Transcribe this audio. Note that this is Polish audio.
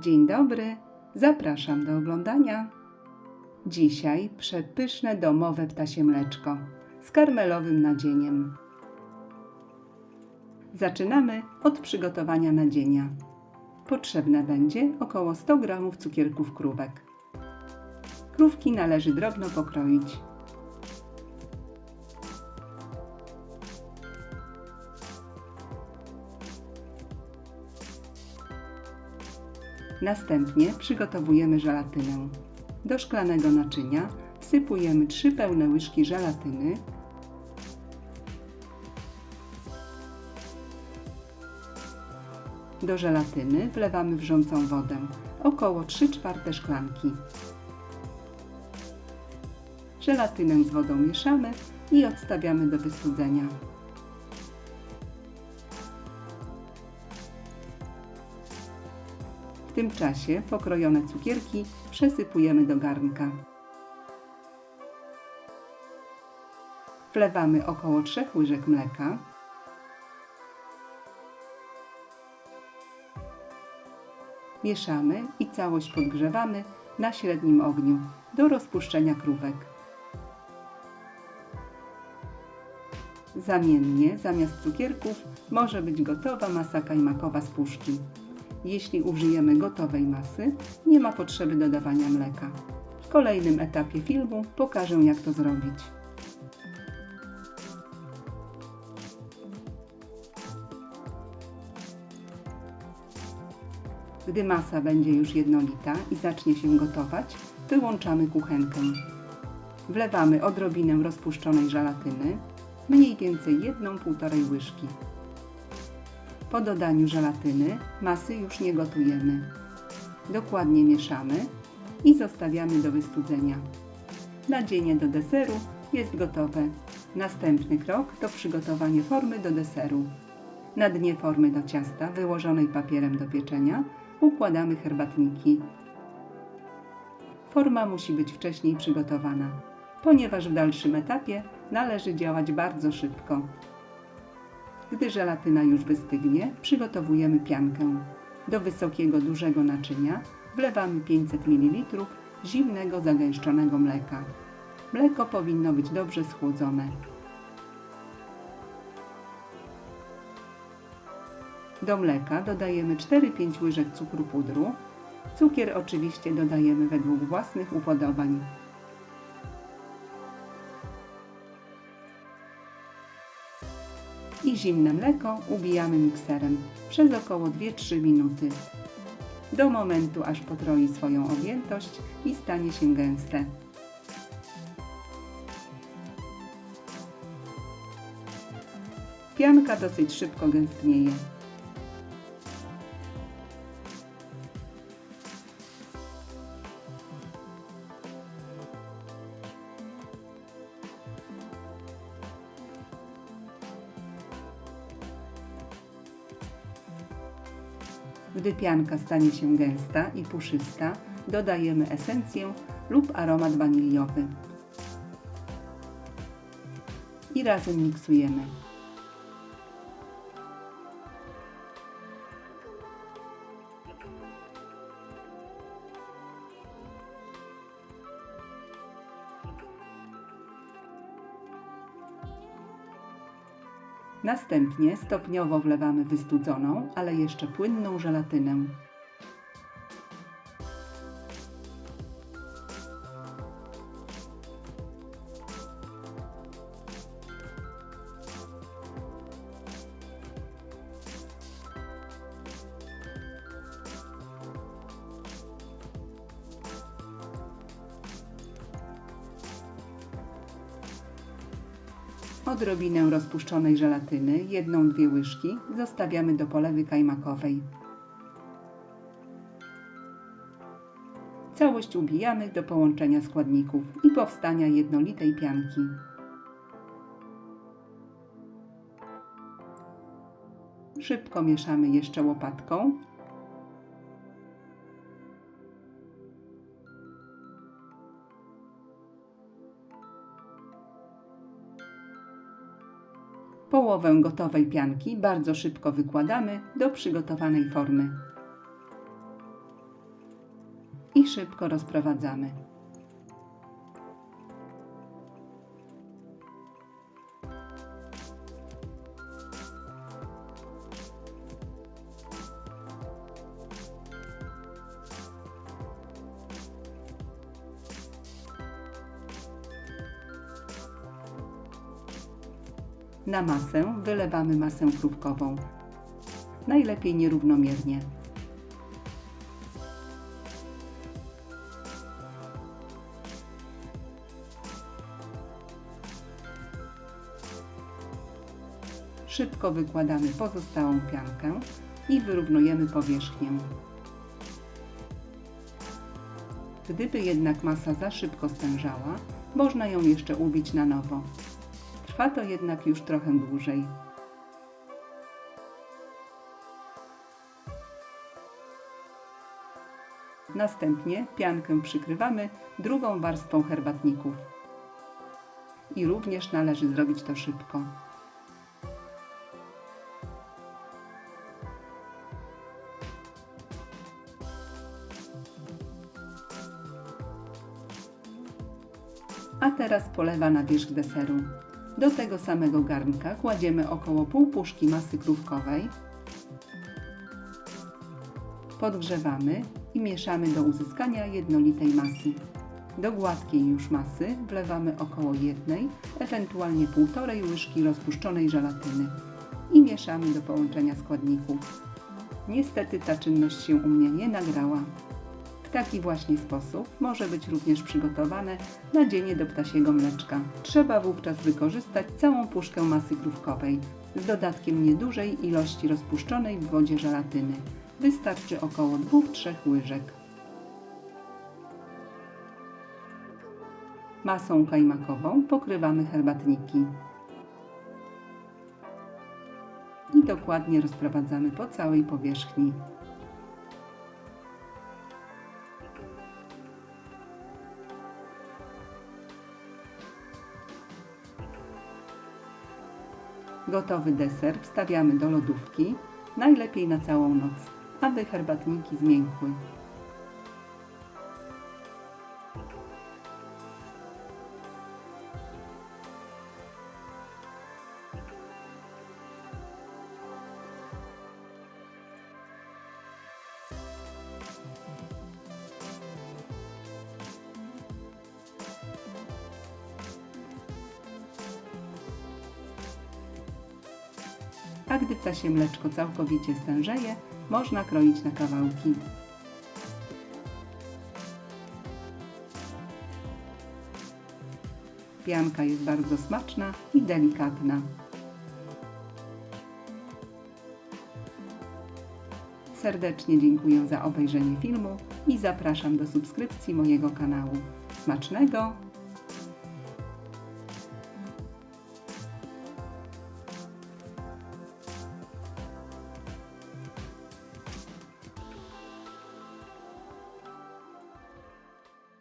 Dzień dobry, zapraszam do oglądania. Dzisiaj przepyszne domowe ptasie mleczko z karmelowym nadzieniem. Zaczynamy od przygotowania nadzienia. Potrzebne będzie około 100 g cukierków krówek. Krówki należy drobno pokroić. Następnie przygotowujemy żelatynę. Do szklanego naczynia wsypujemy 3 pełne łyżki żelatyny, Do żelatyny wlewamy wrzącą wodę, około 3 czwarte szklanki. Żelatynę z wodą mieszamy i odstawiamy do wystudzenia. W tym czasie pokrojone cukierki przesypujemy do garnka. Wlewamy około 3 łyżek mleka. Mieszamy i całość podgrzewamy na średnim ogniu do rozpuszczenia krówek. Zamiennie zamiast cukierków może być gotowa masa kajmakowa z puszki. Jeśli użyjemy gotowej masy, nie ma potrzeby dodawania mleka. W kolejnym etapie filmu pokażę jak to zrobić. Gdy masa będzie już jednolita i zacznie się gotować, wyłączamy kuchenkę. Wlewamy odrobinę rozpuszczonej żelatyny, mniej więcej 1,5 łyżki. Po dodaniu żelatyny masy już nie gotujemy. Dokładnie mieszamy i zostawiamy do wystudzenia. Nadzienie do deseru jest gotowe. Następny krok to przygotowanie formy do deseru. Na dnie formy do ciasta wyłożonej papierem do pieczenia układamy herbatniki. Forma musi być wcześniej przygotowana, ponieważ w dalszym etapie należy działać bardzo szybko. Gdy żelatyna już wystygnie, przygotowujemy piankę. Do wysokiego, dużego naczynia wlewamy 500 ml zimnego, zagęszczonego mleka. Mleko powinno być dobrze schłodzone. Do mleka dodajemy 4-5 łyżek cukru pudru. Cukier oczywiście dodajemy według własnych upodobań. I zimne mleko ubijamy mikserem przez około 2-3 minuty. Do momentu aż potroi swoją objętość i stanie się gęste. Pianka dosyć szybko gęstnieje. Gdy pianka stanie się gęsta i puszysta, dodajemy esencję lub aromat waniliowy. I razem miksujemy. Następnie stopniowo wlewamy wystudzoną, ale jeszcze płynną żelatynę. Odrobinę rozpuszczonej żelatyny, jedną-dwie łyżki, zostawiamy do polewy kajmakowej. Całość ubijamy do połączenia składników i powstania jednolitej pianki. Szybko mieszamy jeszcze łopatką Połowę gotowej pianki bardzo szybko wykładamy do przygotowanej formy i szybko rozprowadzamy. Na masę wylewamy masę krówkową. Najlepiej nierównomiernie. Szybko wykładamy pozostałą piankę i wyrównujemy powierzchnię. Gdyby jednak masa za szybko stężała, można ją jeszcze ubić na nowo. Trwa to jednak już trochę dłużej. Następnie piankę przykrywamy drugą warstwą herbatników. I również należy zrobić to szybko. A teraz polewa na wierzch deseru. Do tego samego garnka kładziemy około pół puszki masy krówkowej. Podgrzewamy i mieszamy do uzyskania jednolitej masy. Do gładkiej już masy wlewamy około jednej, ewentualnie półtorej łyżki rozpuszczonej żelatyny i mieszamy do połączenia składników. Niestety ta czynność się u mnie nie nagrała. W taki właśnie sposób może być również przygotowane nadzienie do ptasiego mleczka. Trzeba wówczas wykorzystać całą puszkę masy krówkowej z dodatkiem niedużej ilości rozpuszczonej w wodzie żelatyny. Wystarczy około 2-3 łyżek. Masą kajmakową pokrywamy herbatniki i dokładnie rozprowadzamy po całej powierzchni. Gotowy deser wstawiamy do lodówki, najlepiej na całą noc, aby herbatniki zmiękły. A gdy ptasie mleczko całkowicie stężeje, można kroić na kawałki. Pianka jest bardzo smaczna i delikatna. Serdecznie dziękuję za obejrzenie filmu i zapraszam do subskrypcji mojego kanału. Smacznego!